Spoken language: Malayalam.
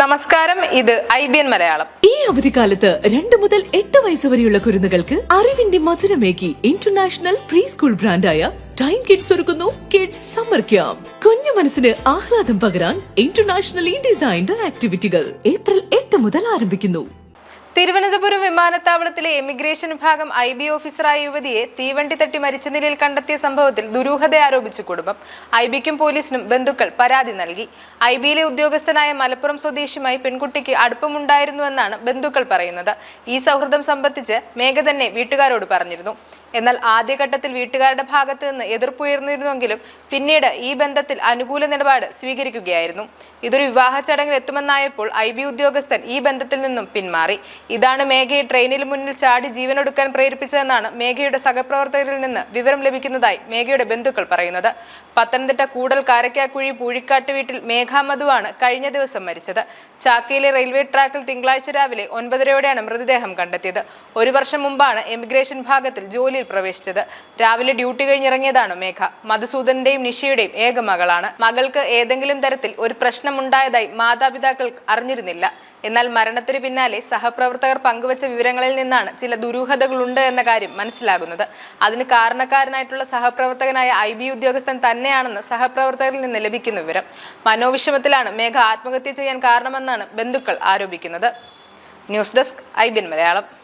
നമസ്കാരം ഇത് ഐ ബി എൻ മലയാളം. ഈ അവധിക്കാലത്ത് രണ്ട് മുതൽ എട്ട് വയസ്സ് വരെയുള്ള കുരുന്നുകൾക്ക് അറിവിന്റെ മധുരമേകി ഇന്റർനാഷണൽ പ്രീ സ്കൂൾ ബ്രാൻഡായ ടൈം കിഡ്സ് ഒരുക്കുന്നു കിഡ്സ് സമ്മർ ക്യാമ്പ്. കുഞ്ഞു മനസ്സിന് ആഹ്ലാദം പകരാൻ ഇന്റർനാഷണലി ഡിസൈൻഡ് ആക്ടിവിറ്റികൾ ഏപ്രിൽ എട്ട് മുതൽ ആരംഭിക്കുന്നു. തിരുവനന്തപുരം വിമാനത്താവളത്തിലെ എമിഗ്രേഷൻ വിഭാഗം ഐ ബി ഓഫീസറായ യുവതിയെ തീവണ്ടി തട്ടി മരിച്ച നിലയിൽ കണ്ടെത്തിയ സംഭവത്തിൽ ദുരൂഹത ആരോപിച്ച് കുടുംബം. ഐ ബിക്കും പോലീസിനും ബന്ധുക്കൾ പരാതി നൽകി. ഐ ബിയിലെ ഉദ്യോഗസ്ഥനായ മലപ്പുറം സ്വദേശിയുമായി പെൺകുട്ടിക്ക് അടുപ്പമുണ്ടായിരുന്നുവെന്നാണ് ബന്ധുക്കൾ പറയുന്നത്. ഈ സൗഹൃദം സംബന്ധിച്ച് മേഘ തന്നെ വീട്ടുകാരോട് പറഞ്ഞിരുന്നു. എന്നാൽ ആദ്യഘട്ടത്തിൽ വീട്ടുകാരുടെ ഭാഗത്ത് നിന്ന് എതിർപ്പുയർന്നിരുന്നുവെങ്കിലും പിന്നീട് ഈ ബന്ധത്തിൽ അനുകൂല നിലപാട് സ്വീകരിക്കുകയായിരുന്നു. ഇതൊരു വിവാഹ ചടങ്ങിൽ എത്തുമെന്നായപ്പോൾ ഐ ബി ഉദ്യോഗസ്ഥൻ ഈ ബന്ധത്തിൽ നിന്നും പിന്മാറി. ഇതാണ് മേഘയെ ട്രെയിനിൽ മുന്നിൽ ചാടി ജീവനൊടുക്കാൻ പ്രേരിപ്പിച്ചതെന്നാണ് മേഘയുടെ സഹപ്രവർത്തകരിൽ നിന്ന് വിവരം ലഭിക്കുന്നതായി മേഘയുടെ ബന്ധുക്കൾ പറയുന്നത്. പത്തനംതിട്ട കൂടൽ കാരക്കാക്കുഴി പൂഴിക്കാട്ട് വീട്ടിൽ മേഘാമധുവാണ് കഴിഞ്ഞ ദിവസം മരിച്ചത്. ചാക്കയിലെ റെയിൽവേ ട്രാക്കിൽ തിങ്കളാഴ്ച രാവിലെ ഒൻപതരയോടെയാണ് മൃതദേഹം കണ്ടെത്തിയത്. ഒരു വർഷം മുമ്പാണ് എമിഗ്രേഷൻ ഭാഗത്തിൽ ജോലിയിൽ പ്രവേശിച്ചത്. രാവിലെ ഡ്യൂട്ടി കഴിഞ്ഞിറങ്ങിയതാണ് മേഘ. മധുസൂദന്റെയും നിഷയുടെയും ഏക മകളാണ്. മകൾക്ക് ഏതെങ്കിലും തരത്തിൽ ഒരു പ്രശ്നമുണ്ടായതായി മാതാപിതാക്കൾ അറിഞ്ഞിരുന്നില്ല. എന്നാൽ മരണത്തിന് പിന്നാലെ സഹപ്രവർത്തകർ പങ്കുവച്ച വിവരങ്ങളിൽ നിന്നാണ് ചില ദുരൂഹതകളുണ്ട് എന്ന കാര്യം മനസ്സിലാകുന്നത്. അതിന് കാരണക്കാരനായിട്ടുള്ള സഹപ്രവർത്തകനായ ഐ ബി ഉദ്യോഗസ്ഥൻ തന്നെയാണെന്ന് സഹപ്രവർത്തകരിൽ നിന്ന് ലഭിക്കുന്ന വിവരം. മനോവിഷമത്തിലാണ് മേഘ ആത്മഹത്യ ചെയ്യാൻ കാരണമെന്നാണ് ബന്ധുക്കൾ ആരോപിക്കുന്നത്. ന്യൂസ് ഡെസ്ക് ഐ ബിൻ മലയാളം.